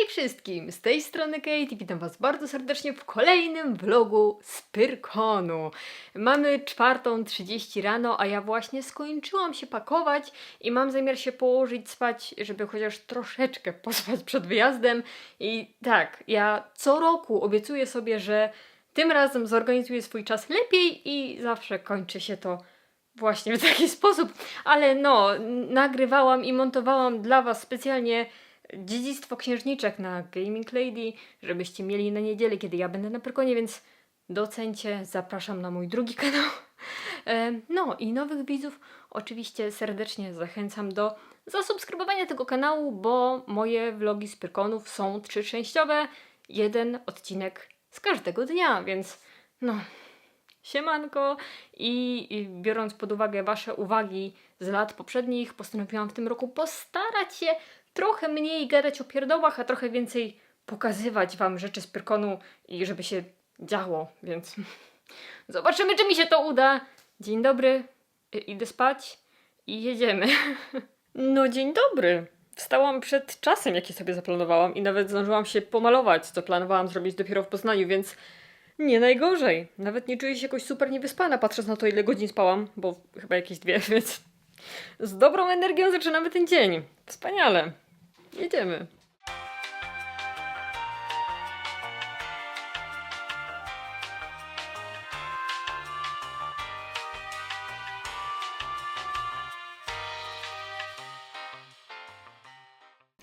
Hej wszystkim, z tej strony Kate i witam was bardzo serdecznie w kolejnym vlogu z Pyrkonu. Mamy czwartą 30 rano, a ja właśnie skończyłam się pakować i mam zamiar się położyć spać, żeby chociaż troszeczkę pospać przed wyjazdem. I tak, ja co roku obiecuję sobie, że tym razem zorganizuję swój czas lepiej i zawsze kończy się to właśnie w taki sposób. Ale no, nagrywałam i montowałam dla was specjalnie dziedzictwo księżniczek na Gaming Lady, żebyście mieli na niedzielę, kiedy ja będę na Pyrkonie, więc docencie, zapraszam na mój drugi kanał. E, No i nowych widzów oczywiście serdecznie zachęcam do zasubskrybowania tego kanału, bo moje vlogi z Pyrkonów są trzyczęściowe, jeden odcinek z każdego dnia, więc no, siemanko i i biorąc pod uwagę Wasze uwagi z lat poprzednich, postanowiłam w tym roku postarać się trochę mniej gadać o pierdołach, a trochę więcej pokazywać Wam rzeczy z Pyrkonu i żeby się działo, więc zobaczymy, czy mi się to uda. Dzień dobry, I- idę spać i jedziemy. No dzień dobry. Wstałam przed czasem, jaki sobie zaplanowałam i nawet zdążyłam się pomalować, co planowałam zrobić dopiero w Poznaniu, więc nie najgorzej. Nawet nie czuję się jakoś super niewyspana, patrząc na to, ile godzin spałam, bo chyba jakieś dwie, więc z dobrą energią zaczynamy ten dzień. Wspaniale. Jedziemy.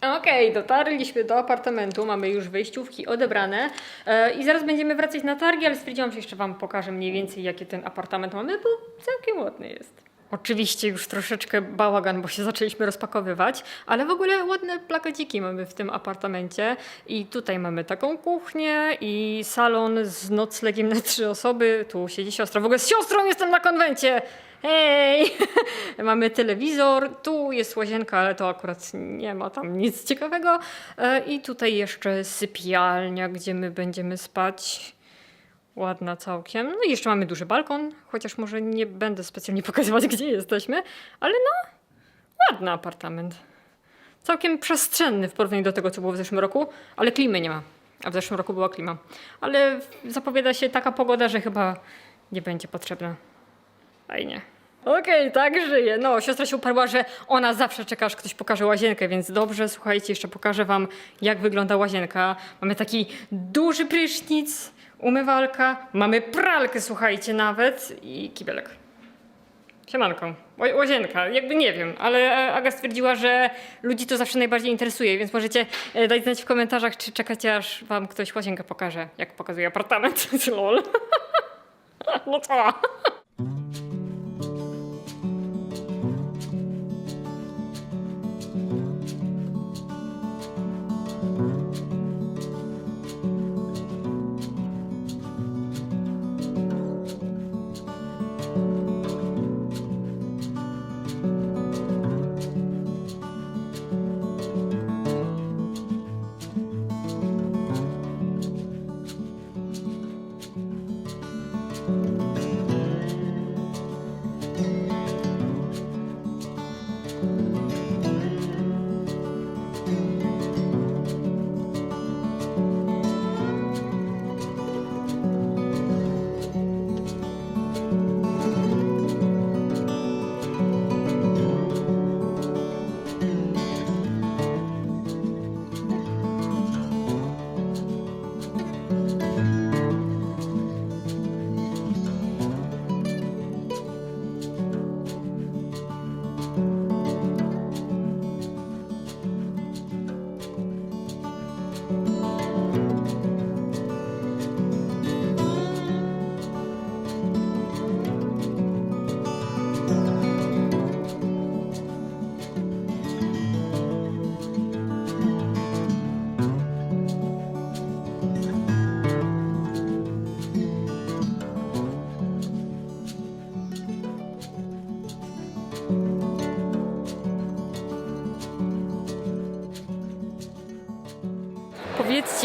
Okej, dotarliśmy do apartamentu, mamy już wejściówki odebrane e, i zaraz będziemy wracać na targi, ale stwierdziłam, że jeszcze Wam pokażę mniej więcej, jaki ten apartament mamy, bo całkiem ładny jest. Oczywiście już troszeczkę bałagan, bo się zaczęliśmy rozpakowywać, ale w ogóle ładne plakaciki mamy w tym apartamencie i tutaj mamy taką kuchnię i salon z noclegiem na trzy osoby, tu siedzi siostra, w ogóle z siostrą jestem na konwencie! Hej! Mamy telewizor, tu jest łazienka, ale to akurat nie ma tam nic ciekawego. E, I tutaj jeszcze sypialnia, gdzie my będziemy spać. Ładna całkiem. No i jeszcze mamy duży balkon, chociaż może nie będę specjalnie pokazywać, gdzie jesteśmy, ale no, ładny apartament. Całkiem przestrzenny w porównaniu do tego, co było w zeszłym roku, ale klimy nie ma. A w zeszłym roku była klima. Ale zapowiada się taka pogoda, że chyba nie będzie potrzebna. Fajnie. Okej, tak żyje. No, siostra się uparła, że ona zawsze czeka, aż ktoś pokaże łazienkę, więc dobrze, słuchajcie, jeszcze pokażę wam, jak wygląda łazienka. Mamy taki duży prysznic, umywalka, mamy pralkę, słuchajcie, nawet i kibelek. Siemanko. Ła- Łazienka, jakby nie wiem, ale Aga stwierdziła, że ludzi to zawsze najbardziej interesuje, więc możecie e, dać znać w komentarzach, czy czekacie, aż wam ktoś łazienkę pokaże, jak pokazuje apartament. Lol. No co?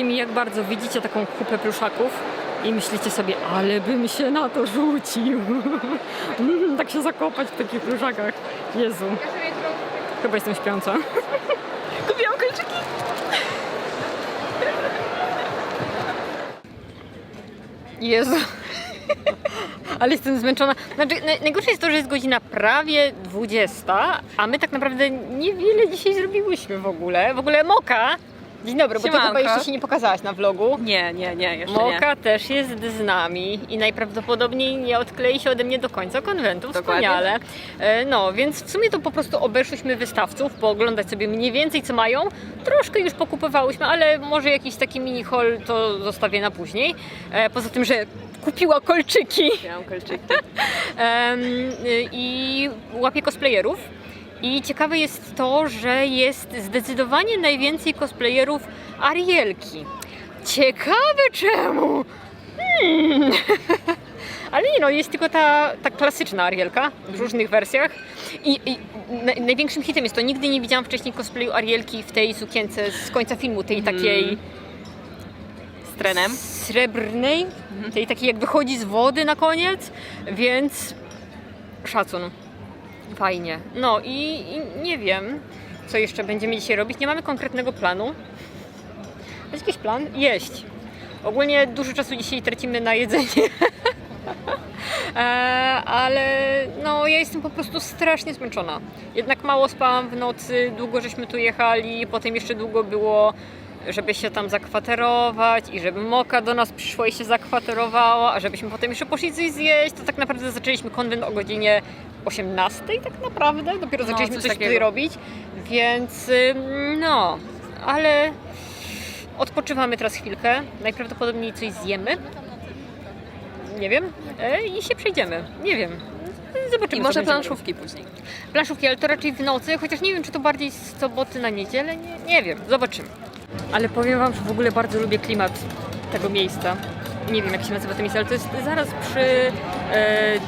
Powiedzcie mi, jak bardzo widzicie taką kupę pluszaków i myślicie sobie, ale bym się na to rzucił. Mm, tak się zakopać w takich pluszakach. Jezu. Chyba jestem śpiąca. Kupiłam kolczyki. Jezu. Ale jestem zmęczona. Znaczy, najgorsze jest to, że jest godzina prawie 20, a my tak naprawdę niewiele dzisiaj zrobiłyśmy w ogóle. W ogóle moka Dzień dobry, bo ty chyba jeszcze się nie pokazałaś na vlogu. Nie, nie, nie, jeszcze nie. Moka też jest z nami i najprawdopodobniej nie odklei się ode mnie do końca konwentu. Dokładnie. Wspaniale. E, No, więc w sumie to po prostu obeszłyśmy wystawców, pooglądać sobie mniej więcej co mają. Troszkę już pokupywałyśmy, ale może jakiś taki mini haul to zostawię na później. E, Poza tym, że kupiła kolczyki Miałam kolczyki. i łapię cosplayerów. I ciekawe jest to, że jest zdecydowanie najwięcej cosplayerów Arielki. Ciekawe czemu? Hmm. Ale nie no, jest tylko ta, ta klasyczna Arielka w różnych wersjach. I, i na, największym hitem jest to, nigdy nie widziałam wcześniej cosplayu Arielki w tej sukience z końca filmu, tej takiej Z trenem. srebrnej, tej takiej jak wychodzi z wody na koniec, więc szacun. Fajnie. No i, i nie wiem, co jeszcze będziemy dzisiaj robić. Nie mamy konkretnego planu. Jest jakiś plan? Jeść. Ogólnie dużo czasu dzisiaj tracimy na jedzenie. E, ale no ja jestem po prostu strasznie zmęczona. Jednak mało spałam w nocy, długo żeśmy tu jechali, potem jeszcze długo było, żeby się tam zakwaterować i żeby Moka do nas przyszła i się zakwaterowała, a żebyśmy potem jeszcze poszli coś zjeść, to tak naprawdę zaczęliśmy konwent o godzinie 18 tak naprawdę, dopiero No, zaczęliśmy coś coś tutaj robić, więc no, ale odpoczywamy teraz chwilkę, najprawdopodobniej coś zjemy, nie wiem, e, i się przejdziemy, nie wiem. Zobaczymy. I może planszówki później. Planszówki, ale to raczej w nocy, chociaż nie wiem, czy to bardziej z soboty na niedzielę, nie, nie wiem, zobaczymy. Ale powiem Wam, że w ogóle bardzo lubię klimat tego miejsca. Nie wiem, jak się nazywa to miejsce, ale to jest zaraz przy e,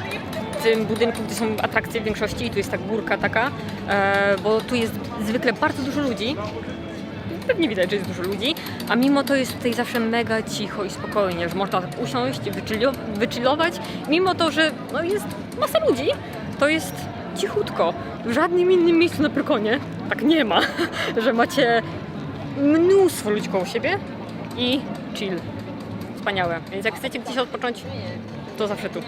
tym budynku, gdzie są atrakcje w większości i tu jest ta górka taka, e, bo tu jest zwykle bardzo dużo ludzi. Pewnie widać, że jest dużo ludzi, a mimo to jest tutaj zawsze mega cicho i spokojnie, że można tak usiąść, wychillo- wychillować, mimo to, że no, jest masa ludzi, to jest cichutko. W żadnym innym miejscu na Prykonie tak nie ma, że macie mnóstwo ludzi koło siebie i chill. Wspaniałe. Więc jak chcecie gdzieś odpocząć, to zawsze tu.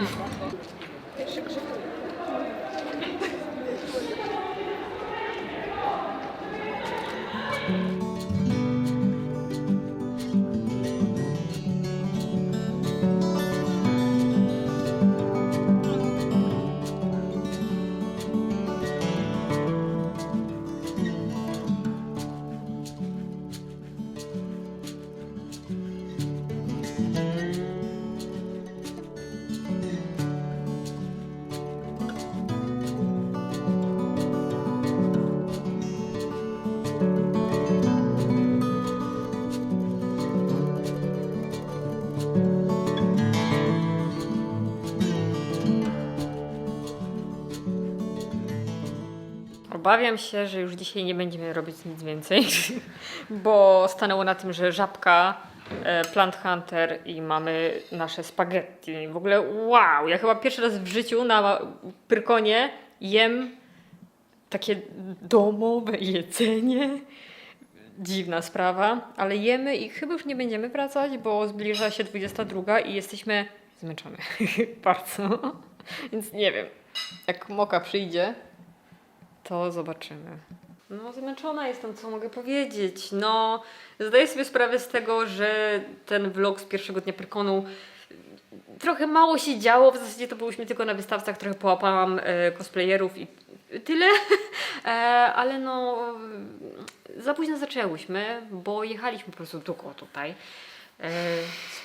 Obawiam się, że już dzisiaj nie będziemy robić nic więcej, bo stanęło na tym, że żabka, e, Plant Hunter i mamy nasze spaghetti. W ogóle wow, ja chyba pierwszy raz w życiu na Pyrkonie jem takie domowe jedzenie. Dziwna sprawa, ale jemy i chyba już nie będziemy wracać, bo zbliża się 22 i jesteśmy zmęczone bardzo. Więc nie wiem, jak Moka przyjdzie, to zobaczymy. No, zmęczona jestem, co mogę powiedzieć. No, zdaję sobie sprawę z tego, że ten vlog z pierwszego dnia Pyrkonu trochę mało się działo. W zasadzie to byliśmy tylko na wystawcach, trochę połapałam e, cosplayerów i tyle. E, ale no, za późno zaczęłyśmy, bo jechaliśmy po prostu długo tutaj. E,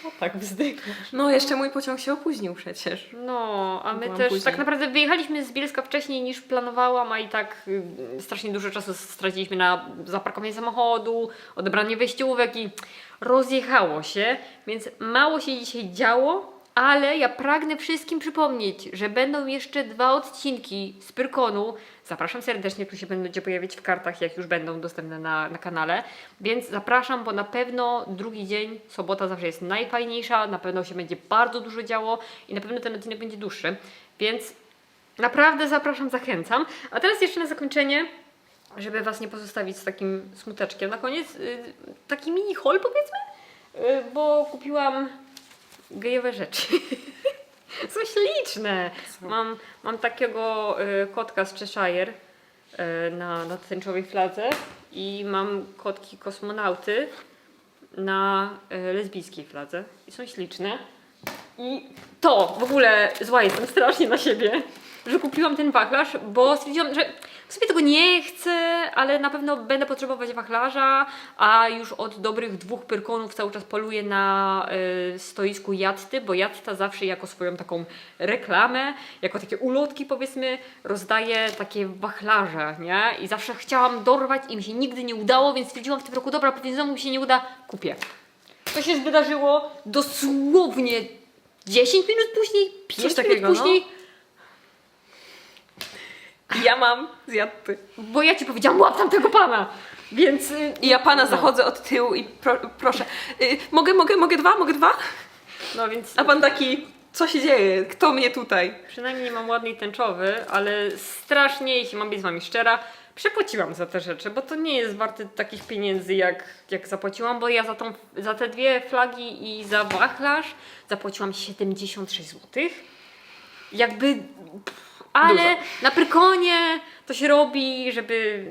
co tak wzdychasz? No, jeszcze mój pociąg się opóźnił przecież. No, a my Byłam też później. tak naprawdę wyjechaliśmy z Bielska wcześniej niż planowałam, a i tak y, strasznie dużo czasu straciliśmy na zaparkowanie samochodu, odebranie wejściówek i rozjechało się, więc mało się dzisiaj działo, ale ja pragnę wszystkim przypomnieć, że będą jeszcze dwa odcinki z Pyrkonu. Zapraszam serdecznie, tu się będzie pojawiać w kartach, jak już będą dostępne na, na kanale. Więc zapraszam, bo na pewno drugi dzień, sobota zawsze jest najfajniejsza, na pewno się będzie bardzo dużo działo i na pewno ten odcinek będzie dłuższy. Więc naprawdę zapraszam, zachęcam. A teraz jeszcze na zakończenie, żeby Was nie pozostawić z takim smuteczkiem. Na koniec y, taki mini haul powiedzmy, y, bo kupiłam gejowe rzeczy. Są śliczne. Mam, mam takiego y, kotka z Cheshire y, na, na tęczowej fladze i mam kotki kosmonauty na y, lesbijskiej fladze. I są śliczne. I to w ogóle zła jestem strasznie na siebie, że kupiłam ten wachlarz, bo stwierdziłam, że w sobie tego nie chcę, ale na pewno będę potrzebować wachlarza, a już od dobrych dwóch pyrkonów cały czas poluję na y, stoisku jatty, bo jatta zawsze jako swoją taką reklamę, jako takie ulotki powiedzmy, rozdaje takie wachlarze, nie? I zawsze chciałam dorwać i mi się nigdy nie udało, więc stwierdziłam w tym roku, dobra, pewnie znowu mi się nie uda, kupię. To się wydarzyło dosłownie 10 minut później, 5 minut takiego, no. Ja mam z jatty. bo ja ci powiedziałam, łap tam tego pana! Więc. y, I ja pana no. zachodzę od tyłu i pro, proszę. Y, mogę, mogę, mogę dwa, mogę dwa? No więc. A pan taki, co się dzieje? Kto mnie tutaj? Przynajmniej nie mam ładnej tęczowy, ale strasznie, jeśli mam być z wami szczera, przepłaciłam za te rzeczy, bo to nie jest warte takich pieniędzy, jak, jak zapłaciłam, bo ja za, tą, za te dwie flagi i za wachlarz zapłaciłam 76 zł. Jakby. pff, Ale Dużo. na prykonie to się robi, żeby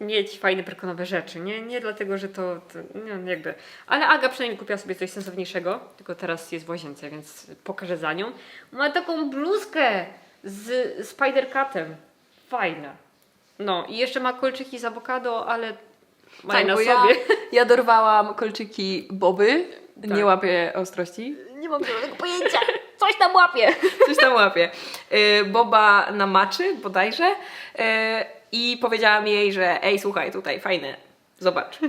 mieć fajne prykonowe rzeczy, nie? Nie dlatego, że to, to nie, jakby... Ale Aga przynajmniej kupiła sobie coś sensowniejszego, tylko teraz jest w łazience, więc pokażę za nią. Ma taką bluzkę z Spider-Catem. Fajna. No i jeszcze ma kolczyki z awokado, ale ma na Tak, bo sobie. Ja, ja dorwałam kolczyki Boby. Tak. Nie łapię ostrości. Nie mam żadnego pojęcia. Coś tam łapie. Coś tam łapię. Y, Boba na maczy bodajże. Y, I powiedziałam jej, że ej, słuchaj, tutaj fajne. Zobacz.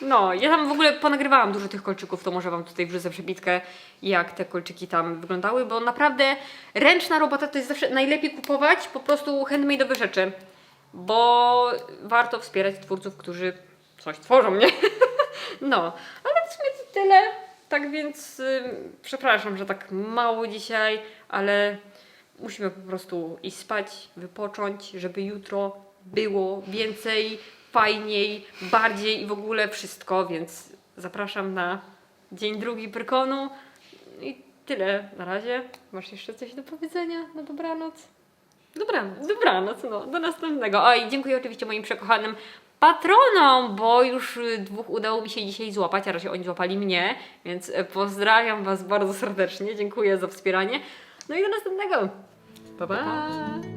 No, ja tam w ogóle ponagrywałam dużo tych kolczyków, to może Wam tutaj wrzucę przebitkę, jak te kolczyki tam wyglądały, bo naprawdę ręczna robota to jest zawsze najlepiej kupować po prostu handmade'owe rzeczy, bo warto wspierać twórców, którzy coś tworzą, nie? No, ale w sumie to tyle. Tak więc ym, przepraszam, że tak mało dzisiaj, ale musimy po prostu iść spać, wypocząć, żeby jutro było więcej, fajniej, bardziej i w ogóle wszystko, więc zapraszam na dzień drugi Pyrkonu i tyle na razie. Masz jeszcze coś do powiedzenia na dobranoc? Dobranoc. Dobranoc, no, do następnego. O i dziękuję oczywiście moim przekochanym patronom, bo już y, dwóch udało mi się dzisiaj złapać, a raczej oni złapali mnie, więc e, pozdrawiam Was bardzo serdecznie, dziękuję za wspieranie. No i do następnego. Pa, pa.